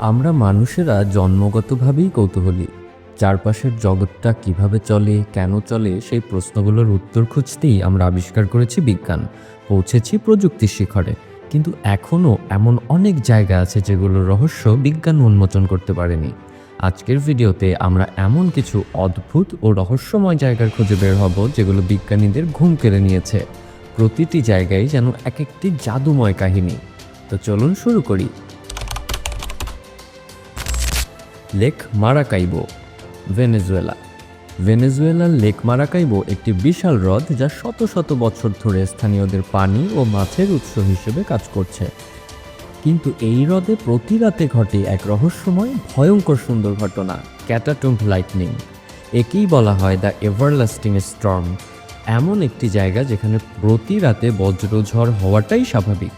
আমরা মানুষেরা জন্মগতভাবেই কৌতূহলী। চারপাশের জগৎটা কীভাবে চলে, কেন চলে, সেই প্রশ্নগুলোর উত্তর খুঁজতেই আমরা আবিষ্কার করেছি বিজ্ঞান, পৌঁছেছি প্রযুক্তির শিখরে। কিন্তু এখনও এমন অনেক জায়গা আছে যেগুলোর রহস্য বিজ্ঞান উন্মোচন করতে পারেনি। আজকের ভিডিওতে আমরা এমন কিছু অদ্ভুত ও রহস্যময় জায়গার খুঁজে বের হব যেগুলো বিজ্ঞানীদের ঘুম কেড়ে নিয়েছে। প্রতিটি জায়গায় যেন এক একটি জাদুময় কাহিনী। তো চলুন শুরু করি। Lake Maracaibo, Venezuela. ভেনেজুয়েলার লেক মারাকাইবো একটি বিশাল হ্রদ যা শত শত বছর ধরে স্থানীয়দের পানি ও মাছের উৎস হিসেবে কাজ করছে। কিন্তু এই হ্রদে প্রতি রাতে ঘটে এক রহস্যময়, ভয়ঙ্কর সুন্দর ঘটনা ক্যাটাটুম্প লাইটনিং। একেই বলা হয় দ্য এভারলাস্টিং স্টর্ম। এমন একটি জায়গা যেখানে প্রতি রাতে বজ্রঝড় হওয়াটাই স্বাভাবিক।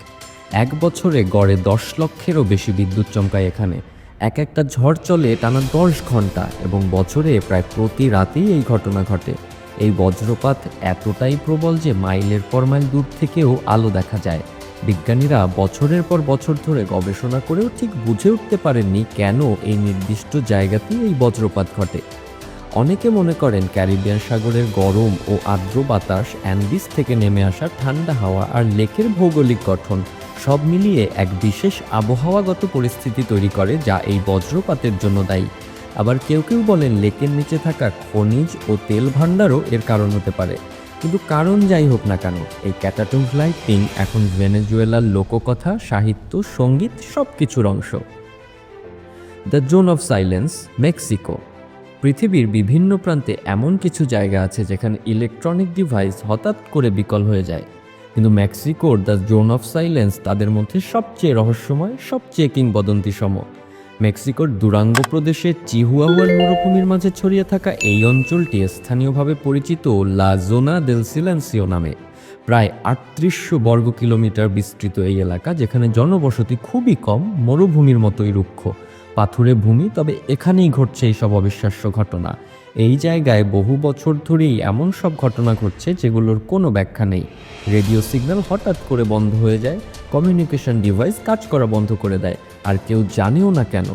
এক বছরে গড়ে দশ লক্ষেরও বেশি বিদ্যুৎ চমকায় এখানে। এক একটা ঝড় চলে টানা দশ ঘণ্টা এবং বছরে প্রায় প্রতি রাতেই এই ঘটনা ঘটে। এই বজ্রপাত এতটাই প্রবল যে মাইলের পর মাইল দূর থেকেও আলো দেখা যায়। বিজ্ঞানীরা বছরের পর বছর ধরে গবেষণা করেও ঠিক বুঝে উঠতে পারেননি কেন এই নির্দিষ্ট জায়গাতেই এই বজ্রপাত ঘটে। অনেকে মনে করেন ক্যারিবিয়ান সাগরের গরম ও আর্দ্র বাতাস অ্যান্ডিস থেকে নেমে আসা ঠান্ডা হাওয়া আর লেকের ভৌগোলিক গঠন সব মিলিয়ে এক বিশেষ আবহাওয়াগত পরিস্থিতি তৈরি করে যা এই বজ্রপাতের জন্য দায়ী। আবার কেউ কেউ বলেন লেকের নিচে থাকা খনিজ ও তেল ভাণ্ডারও এর কারণ হতে পারে। কিন্তু কারণ যাই হোক না কেন, এই ক্যাটাটুম লাইটিং এখন ভেনেজুয়েলার লোককথা, সাহিত্য, সংগীত সব কিছুর অংশ। The Zone of Silence, Mexico. পৃথিবীর বিভিন্ন প্রান্তে এমন কিছু জায়গা আছে যেখানে ইলেকট্রনিক ডিভাইস হঠাৎ করে বিকল হয়ে যায়। কিন্তু মেক্সিকোর দ্য জোন অফ সাইলেন্স তাদের মধ্যে সবচেয়ে রহস্যময়, সবচেয়ে কিংবদন্তি সম মেক্সিকোর দুরাঙ্গ প্রদেশে চিহুয়াহুয়ার মরুভূমির মাঝে ছড়িয়ে থাকা এই অঞ্চলটি স্থানীয়ভাবে পরিচিত লা জোনা দেল সিলেন্সিও নামে। প্রায় আটত্রিশশো বর্গ কিলোমিটার বিস্তৃত এই এলাকা, যেখানে জনবসতি খুবই কম, মরুভূমির মতোই রুক্ষ। পাথুরে ভূমি, তবে এখানেই ঘটছে এই সব অবিশ্বাস্য ঘটনা। এই জায়গায় বহু বছর ধরেই এমন সব ঘটনা ঘটছে যেগুলোর কোনো ব্যাখ্যা নেই। রেডিও সিগন্যাল হঠাৎ করে বন্ধ হয়ে যায়, কমিউনিকেশন ডিভাইস কাজ করা বন্ধ করে দেয়, আর কেউ জানেও না কেন।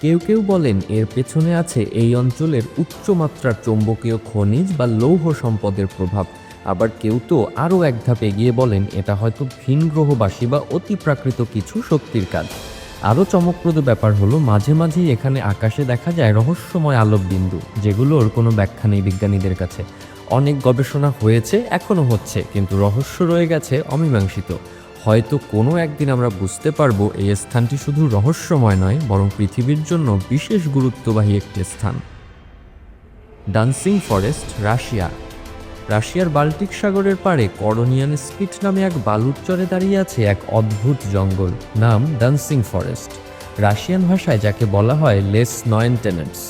কেউ কেউ বলেন এর পেছনে আছে এই অঞ্চলের উচ্চমাত্রার চৌম্বকীয় খনিজ বা লৌহ সম্পদের প্রভাব। আবার কেউ তো আরও এক ধাপ এগিয়ে বলেন এটা হয়তো ভিন গ্রহবাসী বা অতিপ্রাকৃত কিছু শক্তির কাজ। আরও চমকপ্রদ ব্যাপার হলো, মাঝে মাঝেই এখানে আকাশে দেখা যায় রহস্যময় আলোক বিন্দু যেগুলোর কোনো ব্যাখ্যা নেই বিজ্ঞানীদের কাছে। অনেক গবেষণা হয়েছে, এখনও হচ্ছে, কিন্তু রহস্য রয়ে গেছে, অমীমাংসিত। হয়তো কোনো একদিন আমরা বুঝতে পারব এই স্থানটি শুধু রহস্যময় নয়, বরং পৃথিবীর জন্য বিশেষ গুরুত্ববাহী একটি স্থান। Dancing Forest, Russia. রাশিয়ার বাল্টিক সাগরের পাড়ে করনিয়ান স্পিট নামে এক বালুর চরে দাঁড়িয়ে আছে এক অদ্ভুত জঙ্গল, নাম ডান্সিং ফরেস্ট, রাশিয়ান ভাষায় যাকে বলা হয় লেস নয়েন টেনেন্টস।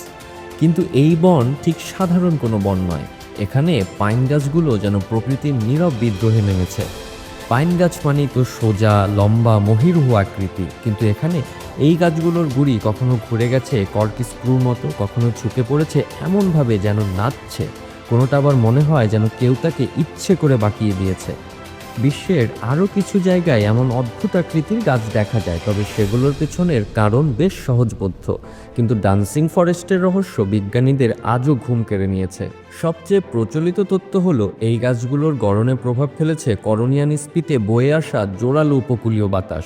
কিন্তু এই বন ঠিক সাধারণ কোনো বন নয়, এখানে পাইন গাছগুলো যেন প্রকৃতির নীরব বিদ্রোহে নেমেছে। পাইন গাছ মানেই তো সোজা, লম্বা, মহিরুহ আকৃতি, কিন্তু এখানে এই গাছগুলোর গুড়ি কখনো ঘুরে গেছে কর্কি স্ক্রুর মতো, কখনো ঝুঁকে পড়েছে, এমনভাবে যেন নাচছে। কোনোটা আবার মনে হয় যেন কেউ তাকে ইচ্ছে করে বাঁকিয়ে দিয়েছে। বিশ্বের আরও কিছু জায়গায় এমন অদ্ভুত আকৃতির গাছ দেখা যায়, তবে সেগুলোর পেছনের কারণ বেশ সহজবোধ্য। কিন্তু ডান্সিং ফরেস্টের রহস্য বিজ্ঞানীদের আজও ঘুম কেড়ে নিয়েছে। সবচেয়ে প্রচলিত তথ্য হলো, এই গাছগুলোর গড়নে প্রভাব ফেলেছে করনিয়ান স্পিতে বয়ে আসা জোরালো উপকূলীয় বাতাস।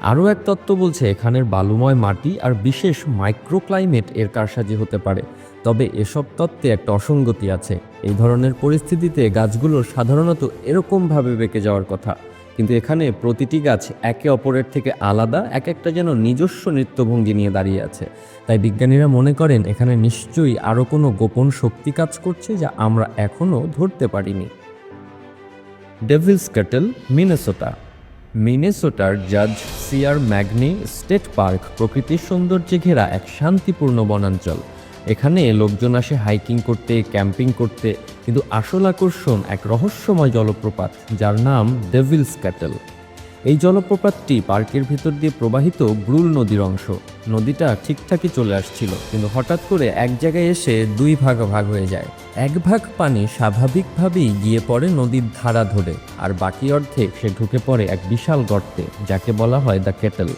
আরও এক তত্ত্ব বলছে, এখানের বালুময় মাটি আর বিশেষ মাইক্রোক্লাইমেট এর কারসাজি হতে পারে। তবে এসব তত্ত্বে একটা অসঙ্গতি আছে। এই ধরনের পরিস্থিতিতে গাছগুলো সাধারণত এরকমভাবে বেঁকে যাওয়ার কথা। কিন্তু এখানে প্রতিটি গাছ একে অপরের থেকে আলাদা এক একটা যেন নিজস্ব নৃত্যভঙ্গি নিয়ে দাঁড়িয়ে আছে। তাই বিজ্ঞানীরা মনে করেন এখানে নিশ্চয়ই আরও কোনো গোপন শক্তি কাজ করছে যা আমরা এখনও ধরতে পারিনি। Devil's cattle, Minnesota. মিনেসোটার জাজ সিয়ার ম্যাগনি স্টেট পার্ক প্রকৃতির সৌন্দর্যে ঘেরা এক শান্তিপূর্ণ বনাঞ্চল। এখানে লোকজন আসে হাইকিং করতে ক্যাম্পিং করতে, কিন্তু আসল আকর্ষণ এক রহস্যময় জলপ্রপাত, যার নাম ডেভিলস ক্যাটেল এই জলপ্রপাতটি পার্কের ভিতর দিয়ে প্রবাহিত ব্রুল নদীর অংশ। নদীটা ঠিকঠাকই চলে আসছিল, কিন্তু হঠাৎ করে এক জায়গায় এসে দুই ভাগ ভাগ হয়ে যায়। এক ভাগ পানি স্বাভাবিকভাবেই গিয়ে পড়ে নদীর ধারা ধরে, আর বাকি অর্ধেক সে ঢুকে পড়ে এক বিশাল গর্তে, যাকে বলা হয় দ্য কেটেল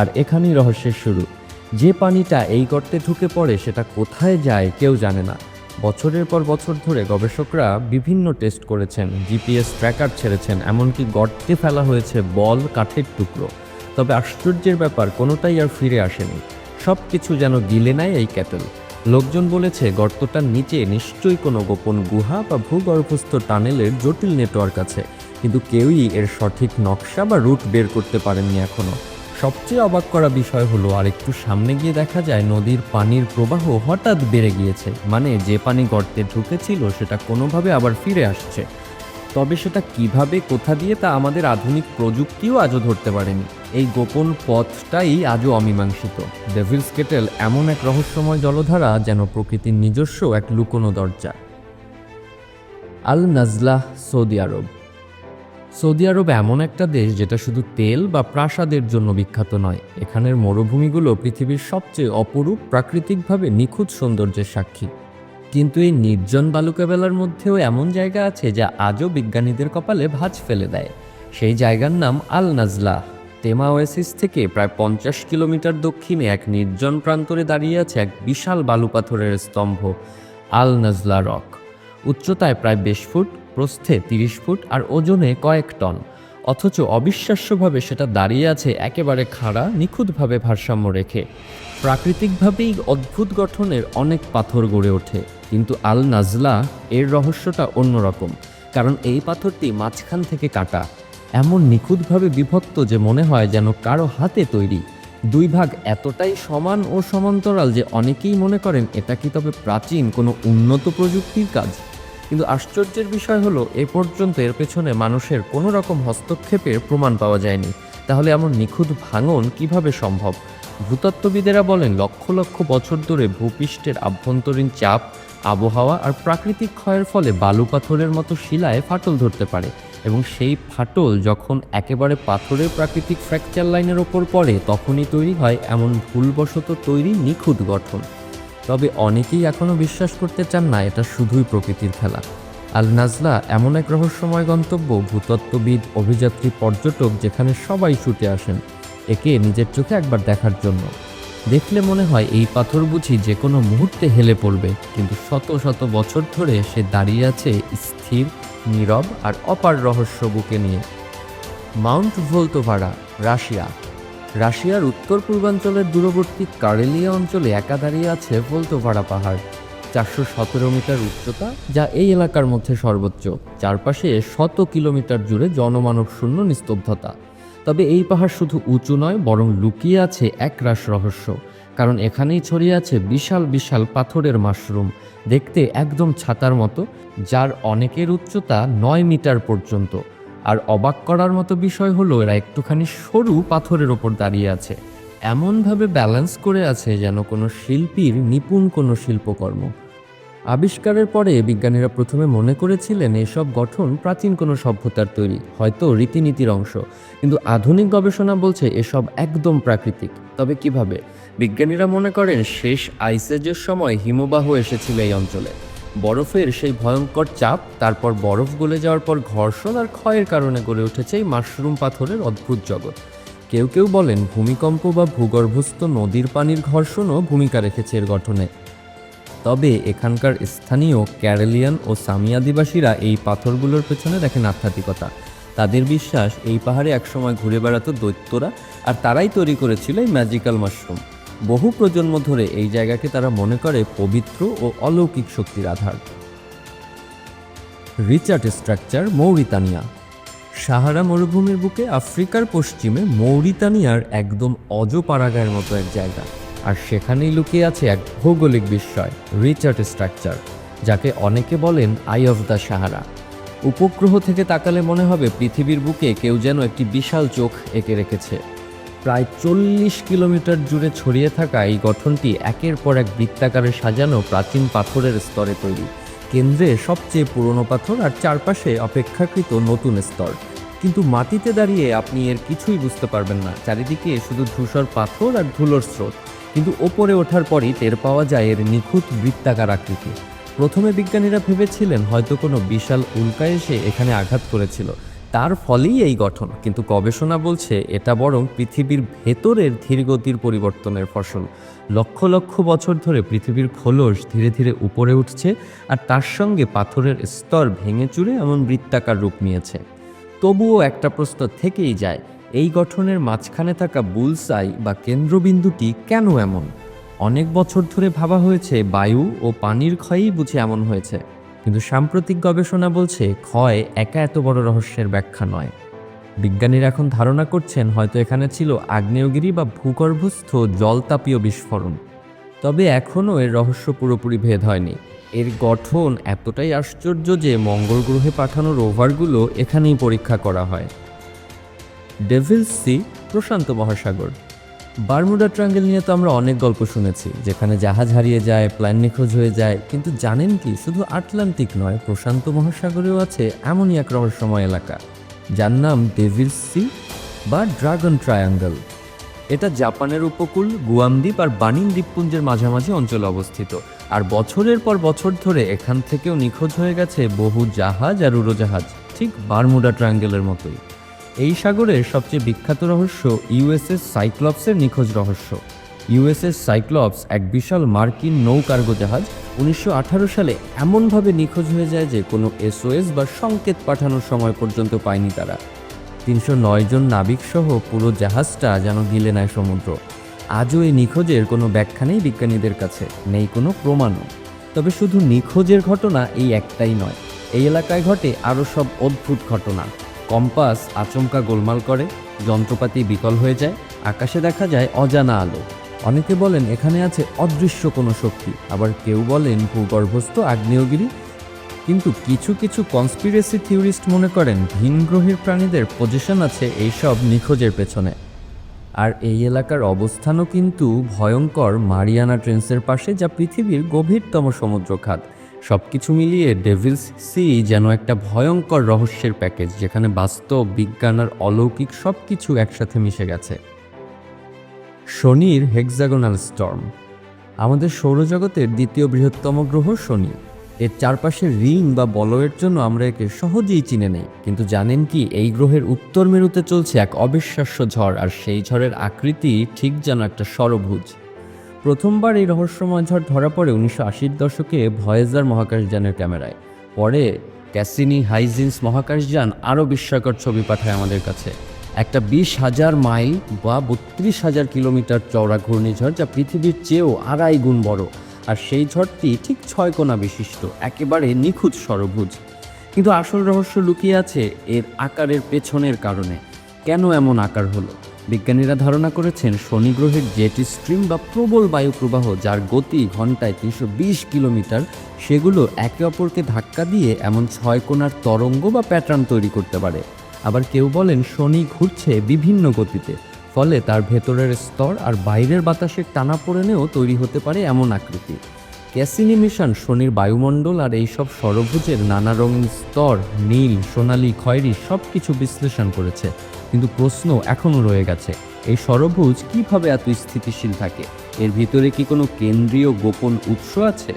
আর এখানেই রহস্যের শুরু। যে পানিটা এই গর্তে ঢুকে পড়ে সেটা কোথায় যায় কেউ জানে না। বছরের পর বছর ধরে গবেষকরা বিভিন্ন টেস্ট করেছেন, জিপিএস ট্র্যাকার ছেড়েছেন, এমনকি গর্তে ফেলা হয়েছে বল কাঠের টুকরো। তবে আশ্চর্যের ব্যাপার, কোনোটাই আর ফিরে আসেনি। সব কিছু যেন গিলে নেয় এই ক্যাটেল। লোকজন বলেছে গর্তটার নিচে নিশ্চয়ই কোনো গোপন গুহা বা ভূগর্ভস্থ টানেলের জটিল নেটওয়ার্ক আছে। কিন্তু কেউই এর সঠিক নকশা বা রুট বের করতে পারেননি এখনও। সবচেয়ে অবাক করা বিষয় হলো, আর একটু সামনে গিয়ে দেখা যায় নদীর পানির প্রবাহ হঠাৎ বেড়ে গিয়েছে। মানে যে পানি গর্তে ঢুকেছিল, সেটা কোনোভাবে আবার ফিরে আসছে। তবে সেটা কীভাবে, কোথা দিয়ে, তা আমাদের আধুনিক প্রযুক্তিও আজও ধরতে পারেনি। এই গোপন পথটাই আজও অমীমাংসিত। ডেভিলস কেটেল এমন এক রহস্যময় জলধারা যেন প্রকৃতির নিজস্ব এক লুকোনো দরজা। আল নাজলাহ সৌদি আরব। সৌদি আরব এমন একটা দেশ যেটা শুধু তেল বা প্রাসাদের জন্য বিখ্যাত নয়। এখানের মরুভূমিগুলো পৃথিবীর সবচেয়ে অপরূপ, প্রাকৃতিকভাবে নিখুঁত সৌন্দর্যের সাক্ষী। কিন্তু এই নির্জন বালুকাবেলার মধ্যেও এমন জায়গা আছে যা আজও বিজ্ঞানীদের কপালে ভাঁজ ফেলে দেয়। সেই জায়গার নাম আল নাজলা তেমা ওয়েসিস থেকে প্রায় পঞ্চাশ কিলোমিটার দক্ষিণে এক নির্জন প্রান্তরে দাঁড়িয়ে আছে এক বিশাল বালু পাথরের স্তম্ভ আল নাজলা রক। উচ্চতায় প্রায় বিশ ফুট প্রস্থে তিরিশ ফুট আর ওজনে কয়েক টন। অথচ অবিশ্বাস্যভাবে সেটা দাঁড়িয়ে আছে একেবারে খাড়া, নিখুঁতভাবে ভারসাম্য রেখে। প্রাকৃতিকভাবেই অদ্ভুত গঠনের অনেক পাথর গড়ে ওঠে। কিন্তু আল নাজলা এর রহস্যটা অন্যরকম, কারণ এই পাথরটি মাঝখান থেকে কাটা। এমন নিখুঁতভাবে বিভক্ত যে মনে হয় যেন কারও হাতে তৈরি। দুই ভাগ এতটাই সমান ও সমান্তরাল যে অনেকেই মনে করেন এটা কি তবে প্রাচীন কোনো উন্নত প্রযুক্তির কাজ। কিন্তু আশ্চর্যের বিষয় হলো, এ পর্যন্ত এর পেছনে মানুষের কোনো রকম হস্তক্ষেপের প্রমাণ পাওয়া যায়নি। তাহলে এমন নিখুঁত ভাঙন কীভাবে সম্ভব? ভূতত্ত্ববিদেরা বলেন, লক্ষ লক্ষ বছর ধরে ভূপৃষ্ঠের আভ্যন্তরীণ চাপ, আবহাওয়া আর প্রাকৃতিক ক্ষয়ের ফলে বালু পাথরের মতো শিলায় ফাটল ধরতে পারে এবং সেই ফাটল যখন একেবারে পাথরের প্রাকৃতিক ফ্র্যাকচার লাইনের ওপর পড়ে, তখনই তৈরি হয় এমন ভুলবশত তৈরি নিখুঁত গঠন। তবে অনেকেই এখনও বিশ্বাস করতে চান না, এটা শুধুই প্রকৃতির খেলা। আল নাজলা এমন এক রহস্যময় গন্তব্য, ভূতত্ত্ববিদ, অভিযাত্রী, পর্যটক, যেখানে সবাই ছুটে আসেন, একে নিজের চোখে একবার দেখার জন্য। দেখলে মনে হয় এই পাথর বুঝি যে কোনো মুহূর্তে হেলে পড়বে, কিন্তু শত শত বছর ধরে সে দাঁড়িয়ে আছে স্থির, নীরব আর অপার রহস্য বুকে নিয়ে। Mount Vottovaara, Russia. রাশিয়ার উত্তর পূর্বাঞ্চলের দূরবর্তী কারেলিয়া অঞ্চলে একা দাঁড়িয়ে আছে ভোলতোভারা পাহাড়। চারশো সতেরো মিটার উচ্চতা, যা এই এলাকার মধ্যে সর্বোচ্চ। চারপাশে শত কিলোমিটার জুড়ে জনমানব শূন্য নিস্তব্ধতা। তবে এই পাহাড় শুধু উঁচু নয়, বরং লুকিয়ে আছে এক একরাশ রহস্য। কারণ এখানেই ছড়িয়ে আছে বিশাল বিশাল পাথরের মাশরুম। দেখতে একদম ছাতার মতো, যার অনেকের উচ্চতা নয় মিটার পর্যন্ত। আর অবাক করার মতো বিষয় হলো, এরা একটুখানি সরু পাথরের ওপর দাঁড়িয়ে আছে। এমনভাবে ব্যালেন্স করে আছে যেন কোনো শিল্পীর নিপুণ কোনো শিল্পকর্ম। আবিষ্কারের পরে বিজ্ঞানীরা প্রথমে মনে করেছিলেন, এসব গঠন প্রাচীন কোনো সভ্যতার তৈরি, হয়তো রীতিনীতির অংশ। কিন্তু আধুনিক গবেষণা বলছে, এসব একদম প্রাকৃতিক। তবে কীভাবে? বিজ্ঞানীরা মনে করেন, শেষ আইসেজের সময় হিমবাহ এসেছিল এই অঞ্চলে। বরফের সেই ভয়ঙ্কর চাপ, তারপর বরফ গলে যাওয়ার পর ঘর্ষণ আর ক্ষয়ের কারণে গড়ে উঠেছে এই মাশরুম পাথরের অদ্ভুত জগৎ। কেউ কেউ বলেন ভূমিকম্প বা ভূগর্ভস্থ নদীর পানির ঘর্ষণও ভূমিকা রেখেছে এর গঠনে। তবে এখানকার স্থানীয় ক্যারেলিয়ান ও সামি আদিবাসীরা এই পাথরগুলোর পেছনে দেখেন আধ্যাত্মিকতা। তাদের বিশ্বাস, এই পাহাড়ে একসময় ঘুরে বেড়াতো দৈত্যরা, আর তারাই তৈরি করেছিল এই ম্যাজিক্যাল মাশরুম। বহু প্রজন্ম ধরে এই জায়গাকে তারা মনে করে পবিত্র ও অলৌকিক শক্তির আধার। Richat structure Mauritania. সাহারা মরুভূমির বুকে আফ্রিকার পশ্চিমে মৌরিতানিয়ার একদম অজপাড়াগায়ের মতো এক জায়গা। আর সেখানেই লুকিয়ে আছে এক ভৌগোলিক বিস্ময়, রিচার্ড স্ট্রাকচার, যাকে অনেকে বলেন আই অফ দ্য সাহারা। উপগ্রহ থেকে তাকালে মনে হবে পৃথিবীর বুকে কেউ যেন একটি বিশাল চোখ এঁকে রেখেছে। প্রায় চল্লিশ কিলোমিটার জুড়ে ছড়িয়ে থাকা এই গঠনটি একের পর এক বৃত্তাকারে সাজানো প্রাচীন পাথরের স্তরে তৈরি। কেন্দ্রে সবচেয়ে পুরনো পাথর আর চারপাশে অপেক্ষাকৃত নতুন স্তর। কিন্তু মাটিতে দাঁড়িয়ে আপনি এর কিছুই বুঝতে পারবেন না। চারিদিকে শুধু ধূসর পাথর আর ধুলোর স্রোত। কিন্তু ওপরে ওঠার পরই টের পাওয়া যায় এর নিখুঁত বৃত্তাকার আকৃতি। প্রথমে বিজ্ঞানীরা ভেবেছিলেন হয়তো কোনো বিশাল উল্কা এসে এখানে আঘাত করেছিল। তার ফলেই এই গঠন। কিন্তু গবেষণা বলছে এটা বরং পৃথিবীর ভেতরের ধীরগতির পরিবর্তনের ফসল। লক্ষ লক্ষ বছর ধরে পৃথিবীর খোলস ধীরে ধীরে উপরে উঠছে আর তার সঙ্গে পাথরের স্তর ভেঙে চুরে এমন বৃত্তাকার রূপ নিয়েছে। তবুও একটা প্রশ্ন থেকেই যায়, এই গঠনের মাঝখানে থাকা বুলসাই বা কেন্দ্রবিন্দুটি কেন এমন? অনেক বছর ধরে ভাবা হয়েছে বায়ু ও পানির ক্ষয়ই বুঝে এমন হয়েছে। কিন্তু সাম্প্রতিক গবেষণা বলছে ক্ষয় একা এত বড় রহস্যের ব্যাখ্যা নয়। বিজ্ঞানীরা এখন ধারণা করছেন হয়তো এখানে ছিল আগ্নেয়গিরি বা ভূগর্ভস্থ জলতাপীয় বিস্ফোরণ। তবে এখনও এর রহস্য পুরোপুরি ভেদ হয়নি। এর গঠন এতটাই আশ্চর্য যে মঙ্গল গ্রহে পাঠানো রোভারগুলো এখানেই পরীক্ষা করা হয়। ডেভিলস সি, প্রশান্ত মহাসাগর। বারমুডা ট্রাঙ্গেল নিয়ে তো আমরা অনেক গল্প শুনেছি, যেখানে জাহাজ হারিয়ে যায়, প্ল্যান নিখোঁজ হয়ে যায়, কিন্তু জানেন কি, শুধু আটলান্টিক নয়, প্রশান্ত মহাসাগরেও আছে এমনই এক রহস্যময় এলাকা, যার নাম ডেভিলস সি বা ড্রাগন ট্রায়াঙ্গল। এটা জাপানের উপকূল গুয়াম দ্বীপ আর বানিন দ্বীপপুঞ্জের মাঝামাঝি অঞ্চলে অবস্থিত, আর বছরের পর বছর ধরে এখান থেকেও নিখোঁজ হয়ে গেছে বহু জাহাজ আর উড়োজাহাজ, ঠিক বারমুডা ট্রায়াঙ্গেলের মতোই। এই সাগরের সবচেয়ে বিখ্যাত রহস্য ইউএসএস সাইক্লপসের নিখোঁজ রহস্য। ইউএসএস সাইক্লপস এক বিশাল মার্কিন নৌ কার্গো জাহাজ উনিশশো আঠারো সালে এমনভাবে নিখোঁজ হয়ে যায় যে কোনো এসওএস বা সংকেত পাঠানোর সময় পর্যন্ত পায়নি তারা। তিনশো নয় জন নাবিক সহ পুরো জাহাজটা যেন গিলে নেয় সমুদ্র। আজও এই নিখোঁজের কোনো ব্যাখ্যা নেই বিজ্ঞানীদের কাছে, নেই কোনো প্রমাণও। তবে শুধু নিখোঁজের ঘটনা এই একটাই নয়, এই এলাকায় ঘটে আরও সব অদ্ভুত ঘটনা। কম্পাস আচমকা গোলমাল করে, যন্ত্রপাতি বিকল হয়ে যায়, আকাশে দেখা যায় অজানা আলো। অনেকে বলেন এখানে আছে অদৃশ্য কোনো শক্তি, আবার কেউ বলেন ভূগর্ভস্থ আগ্নেয়গিরি। কিন্তু কিছু কিছু কনস্পিরেসি থিওরিস্ট মনে করেন ভিন গ্রহের প্রাণীদের পজিশন আছে এইসব নিখোঁজের পেছনে। আর এই এলাকার অবস্থানও কিন্তু ভয়ঙ্কর মারিয়ানা ট্রেন্সের পাশে, যা পৃথিবীর গভীরতম সমুদ্রখাত। সব কিছু মিলিয়ে ডেভিলস সি যেন একটা ভয়ঙ্কর রহস্যের প্যাকেজ, যেখানে বাস্তব বিজ্ঞান আর অলৌকিক সব কিছু একসাথে মিশে গেছে। শনির হেক্সাগোনাল স্টর্ম আমাদের সৌরজগতের দ্বিতীয় বৃহত্তম গ্রহ শনি। এর চারপাশে রিং বা বলয়ের জন্য আমরা একে সহজেই চিনে নেই, কিন্তু জানেন কি, এই গ্রহের উত্তর মেরুতে চলছে এক অবিশ্বাস্য ঝড়, আর সেই ঝড়ের আকৃতি ঠিক যেন একটা সরভুজ। প্রথমবার এই রহস্যময় ঝড় ধরা পড়ে উনিশশো আশির দশকে ভয়েজার মহাকাশযানের ক্যামেরায়। পরে ক্যাসিনি হাইজিন্স মহাকাশযান আরও বিস্ময়কর ছবি পাঠায় আমাদের কাছে। একটা বিশ হাজার মাইল বা বত্রিশ হাজার কিলোমিটার চওড়া ঘূর্ণিঝড় যা পৃথিবীর চেয়েও আড়াই গুণ বড়। আর সেই ঝড়টি ঠিক ছয় কোণা বিশিষ্ট, একেবারে নিখুঁত সরভুজ। কিন্তু আসল রহস্য লুকিয়ে আছে এর আকারের পেছনের কারণে। কেন এমন আকার হলো? বিজ্ঞানীরা ধারণা করেছেন শনি গ্রহের জেট স্ট্রিম বা প্রবল বায়ু প্রবাহ, যার গতি ঘন্টায় তিনশো বিশ কিলোমিটার, সেগুলো একে অপরকে ধাক্কা দিয়ে এমন ছয় কোণার তরঙ্গ বা প্যাটার্ন তৈরি করতে পারে। আবার কেউ বলেন শনি ঘুরছে বিভিন্ন গতিতে, ফলে তার ভেতরের স্তর আর বাইরের বাতাসের টানাপোড়েনেও তৈরি হতে পারে এমন আকৃতি। ক্যাসিনি মিশন, শনির বায়ুমণ্ডল আর এইসব সরভুজের নানা রঙিন স্তর, নীল, সোনালি, খয়েরি সব কিছু বিশ্লেষণ করেছে। কিন্তু প্রশ্ন এখনও রয়ে গেছে। এই সরভুজ কীভাবে এত স্থিতিশীল থাকে? এর ভিতরে কি কোনো কেন্দ্রীয় গোপন উৎস আছে?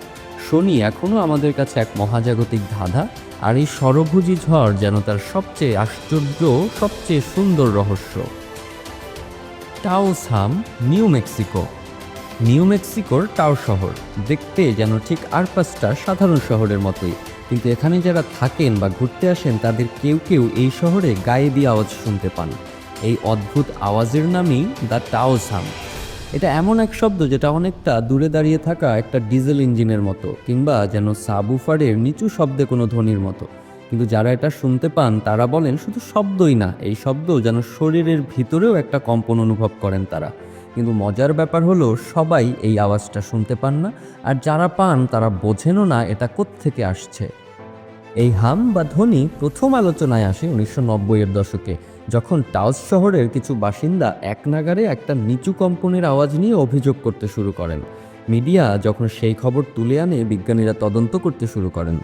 শনি এখনও আমাদের কাছে এক মহাজাগতিক ধাঁধা, আর এই সরভুজি ঝড় যেন তার সবচেয়ে আশ্চর্য, সবচেয়ে সুন্দর রহস্য। টাওসাম নিউ মেক্সিকো। নিউ মেক্সিকোর টাও শহর। দেখতে যেন ঠিক আরপাসটা সাধারণ শহরের মতোই। কিন্তু এখানে যারা থাকেন বা ঘুরতে আসেন, তাদের কেউ কেউ এই শহরে গায়েবী আওয়াজ শুনতে পান। এই অদ্ভুত আওয়াজের নামই দ্য টাওসাম এটা এমন এক শব্দ যেটা অনেকটা দূরে দাঁড়িয়ে থাকা একটা ডিজেল ইঞ্জিনের মতো, কিংবা যেন সাবুফারের নিচু শব্দে কোনো ধ্বনির মতো। কিন্তু যারা এটা শুনতে পান, তারা বলেন, শুধু শব্দই না, এই শব্দ যেন শরীরের ভিতরেও একটা কম্পন অনুভব করেন তারা। কিন্তু মজার ব্যাপার হলো সবাই এই আওয়াজটা শুনতে পান না, আর যারা পান তারা বোঝেনও না এটা কোত্থেকে আসছে। এই হাম বা ধ্বনি প্রথম আলোচনায় আসে উনিশশো নব্বইয়ের দশকে, যখন টাউস শহরের কিছু বাসিন্দা এক নাগারে একটা নিচু কম্পনের আওয়াজ নিয়ে অভিযোগ করতে শুরু করেন। মিডিয়া যখন সেই খবর তুলে আনে, বিজ্ঞানীরা তদন্ত করতে শুরু করেন।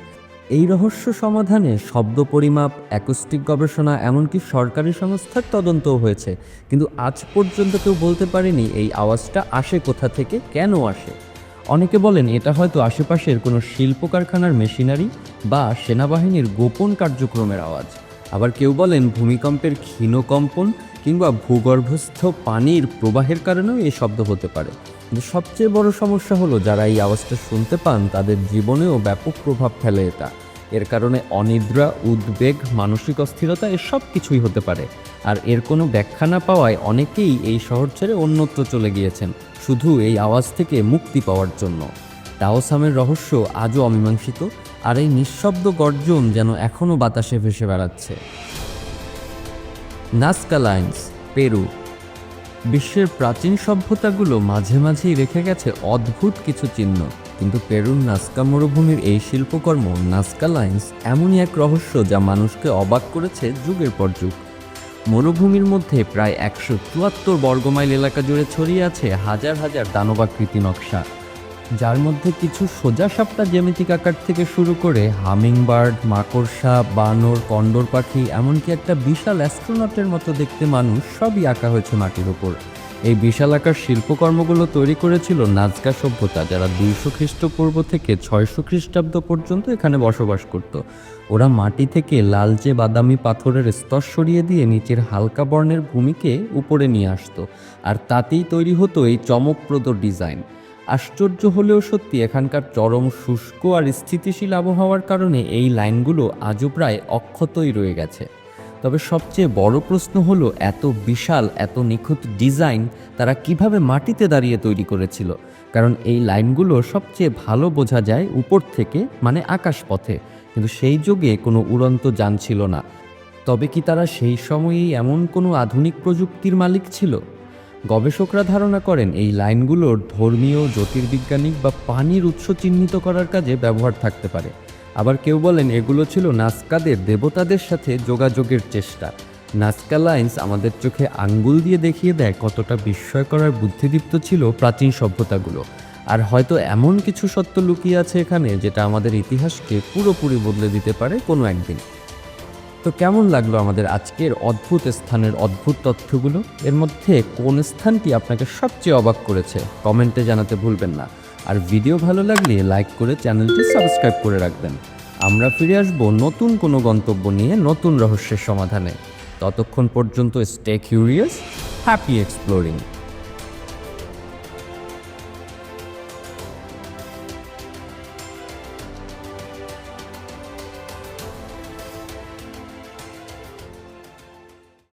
এই রহস্য সমাধানে শব্দ পরিমাপ অ্যাকোস্টিক গবেষণা, এমনকি সরকারি সংস্থার তদন্তও হয়েছে। কিন্তু আজ পর্যন্ত কেউ বলতে পারেনি এই আওয়াজটা আসে কোথা থেকে, কেন আসে। অনেকে বলেন এটা হয়তো আশেপাশের কোনো শিল্প কারখানার মেশিনারি বা সেনাবাহিনীর গোপন কার্যক্রমের আওয়াজ। আবার কেউ বলেন ভূমিকম্পের ক্ষীণকম্পন কিংবা ভূগর্ভস্থ পানির প্রবাহের কারণেও এই শব্দ হতে পারে। কিন্তু সবচেয়ে বড় সমস্যা হলো, যারা এই আওয়াজটা শুনতে পান, তাদের জীবনেও ব্যাপক প্রভাব ফেলে এটা। এর কারণে অনিদ্রা, উদ্বেগ, মানসিক অস্থিরতা এসব কিছুই হতে পারে। আর এর কোনো ব্যাখ্যা না পাওয়ায় অনেকেই এই শহর ছেড়ে অন্যত্র চলে গিয়েছেন, শুধু এই আওয়াজ থেকে মুক্তি পাওয়ার জন্য। তাওসামের রহস্য আজও অমীমাংসিত, আর এই নিঃশব্দ গর্জন যেন এখনও বাতাসে ভেসে বেড়াচ্ছে। Nazca Lines, Peru. বিশ্বের প্রাচীন সভ্যতাগুলো মাঝে মাঝেই রেখে গেছে অদ্ভুত কিছু চিহ্ন। কিন্তু পেরুর নাস্কা মরুভূমির এই শিল্পকর্ম, নাস্কা লাইন্স এমনই এক রহস্য যা মানুষকে অবাক করেছে যুগের পর যুগ। মরুভূমির মধ্যে প্রায় একশো চুয়াত্তর বর্গমাইল এলাকা জুড়ে ছড়িয়ে আছে হাজার হাজার দানবাকৃতি নকশা। যার মধ্যে কিছু সোজা সাপটা জ্যামিতিক আকার থেকে শুরু করে হামিংবার্ড, মাকড়সা, বানর কন্ডর পাখি এমনকি একটা বিশাল অ্যাস্ট্রোনটের মতো দেখতে মানুষ সবই আঁকা হয়েছে মাটির উপর। এই বিশাল আকার শিল্পকর্মগুলো তৈরি করেছিল নাজকা সভ্যতা, যারা দুইশো খ্রিস্টপূর্ব থেকে ছয়শো খ্রিস্টাব্দ পর্যন্ত এখানে বসবাস করত। ওরা মাটি থেকে লালচে বাদামি পাথরের স্তর সরিয়ে দিয়ে নিচের হালকা বর্ণের ভূমিকে উপরে নিয়ে আসতো, আর তাতেই তৈরি হতো এই চমকপ্রদ ডিজাইন। আশ্চর্য হলেও সত্যি এখানকার চরম শুষ্ক আর স্থিতিশীল আবহাওয়ার কারণে এই লাইনগুলো আজও প্রায় অক্ষতই রয়ে গেছে। তবে সবচেয়ে বড় প্রশ্ন হলো, এত বিশাল, এত নিখুঁত ডিজাইন তারা কীভাবে মাটিতে দাঁড়িয়ে তৈরি করেছিল? কারণ এই লাইনগুলো সবচেয়ে ভালো বোঝা যায় উপর থেকে মানে আকাশপথে কিন্তু সেই যুগে কোনো উড়ন্ত যান ছিল না। তবে কি তারা সেই সময়েই এমন কোনো আধুনিক প্রযুক্তির মালিক ছিল? গবেষকরা ধারণা করেন, এই লাইনগুলোর ধর্মীয়, জ্যোতির্বিজ্ঞানিক বা পানির উৎস চিহ্নিত করার কাজে ব্যবহার থাকতে পারে। আবার কেউ বলেন এগুলো ছিল নাস্কাদের, দেবতাদের সাথে যোগাযোগের চেষ্টা। নাস্কা লাইন্স আমাদের চোখে আঙ্গুল দিয়ে দেখিয়ে দেয় কতটা বিস্ময়কর আর বুদ্ধিদীপ্ত ছিল প্রাচীন সভ্যতাগুলো। আর হয়তো এমন কিছু সত্য লুকিয়ে আছে এখানে যেটা আমাদের ইতিহাসকে পুরোপুরি বদলে দিতে পারে কোনো একদিন। তো কেমন লাগল আমাদের আজকের অদ্ভুত স্থানের অদ্ভুত তথ্যগুলো? এর মধ্যে কোন স্থানটি আপনাকে সবচেয়ে অবাক করেছে? কমেন্টে জানাতে ভুলবেন না। আর ভিডিও ভালো লাগলে লাইক করে চ্যানেলটি সাবস্ক্রাইব করে রাখবেন। আমরা ফিরে আসব নতুন কোনো গন্তব্য নিয়ে নতুন রহস্যের সমাধানে। ততক্ষণ পর্যন্ত স্টে কিউরিয়াস হ্যাপি এক্সপ্লোরিং